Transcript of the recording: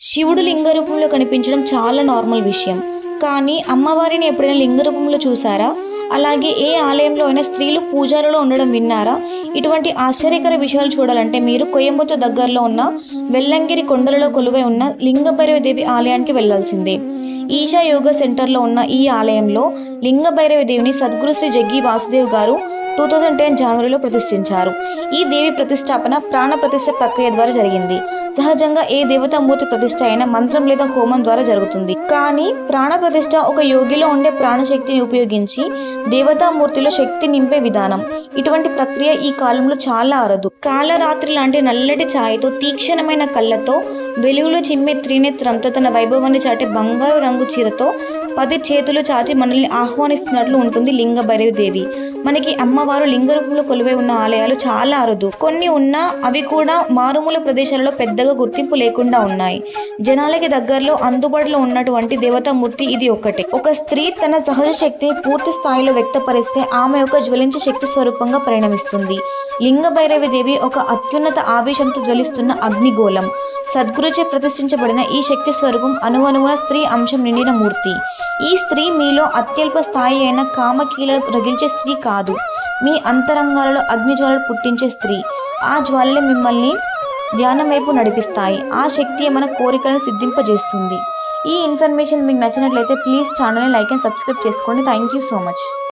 శివుడు లింగ రూపంలో కనిపించడం చాలా నార్మల్ విషయం. కానీ అమ్మవారిని ఎప్పుడైనా లింగ రూపంలో చూసారా? అలాగే ఏ ఆలయంలో అయినా స్త్రీలు పూజారులో ఉండడం విన్నారా? ఇటువంటి ఆశ్చర్యకర విషయాలు చూడాలంటే మీరు కొయంబత్తు దగ్గరలో ఉన్న వెల్లంగిరి కొండలలో కొలువై ఉన్న లింగభైరవి దేవి ఆలయానికి వెళ్ళాల్సిందే. ఈశా యోగా సెంటర్లో ఉన్న ఈ ఆలయంలో లింగభైరవి దేవిని సద్గురు శ్రీ జగ్గి వాసుదేవ్ గారు టూ థౌజండ్ టెన్ జనవరిలో ప్రతిష్ఠించారు. ఈ దేవి ప్రతిష్టాపన ప్రాణ ప్రతిష్ఠ ప్రక్రియ ద్వారా జరిగింది. సహజంగా ఏ దేవతామూర్తి ప్రతిష్ఠ అయినా మంత్రం లేదా హోమం ద్వారా జరుగుతుంది. కానీ ప్రాణ ప్రతిష్ట ఒక యోగిలో ఉండే ప్రాణశక్తిని ఉపయోగించి దేవతామూర్తిలో శక్తి నింపే విధానం. ఇటువంటి ప్రక్రియ ఈ కాలంలో చాలా అరదు. కాలరాత్రి లాంటి నల్లటి ఛాయతో తీక్షణమైన కళ్ళతో వెలుగులో చిమ్మే త్రినేత్రంతో తన వైభవాన్ని చాటే బంగారు రంగు చీరతో పది చేతులు చాచి మనల్ని ఆహ్వానిస్తున్నట్లు ఉంటుంది లింగ భైరవి దేవి మనకి అమ్మవారు లింగ రూపంలో కొలువై ఉన్న ఆలయాలు చాలా అరుదు. కొన్ని ఉన్నా అవి కూడా మారుమూల ప్రదేశాలలో పెద్దగా గుర్తింపు లేకుండా ఉన్నాయి. జనాలకి దగ్గరలో అందుబాటులో ఉన్నటువంటి దేవతామూర్తి ఇది ఒకటి ఒక స్త్రీ తన సహజ శక్తిని పూర్తి స్థాయిలో వ్యక్తపరిస్తే ఆమె యొక్క జ్వలించే శక్తి స్వరూపంగా పరిణమిస్తుంది. లింగ భైరవి దేవి ఒక అత్యున్నత ఆవేశంతో జ్వలిస్తున్న అగ్నిగోళం. సద్గురుచే ప్రతిష్ఠించబడిన ఈ శక్తి స్వరూపం అనువనువున స్త్రీ అంశం నిండిన మూర్తి. ఈ స్త్రీ మీలో అత్యల్ప స్థాయి అయిన కామకీలను రగిల్చే స్త్రీ కాదు. మీ అంతరంగాలలో అగ్నిజ్వాలలు పుట్టించే స్త్రీ. ఆ జ్వాలలు మిమ్మల్ని ధ్యానం వైపు నడిపిస్తాయి. ఆ శక్తి మన కోరికలను సిద్ధింపజేస్తుంది. ఈ ఇన్ఫర్మేషన్ మీకు నచ్చినట్లయితే ప్లీజ్ ఛానల్ని లైక్ అండ్ సబ్స్క్రైబ్ చేసుకోండి. Thank you so much.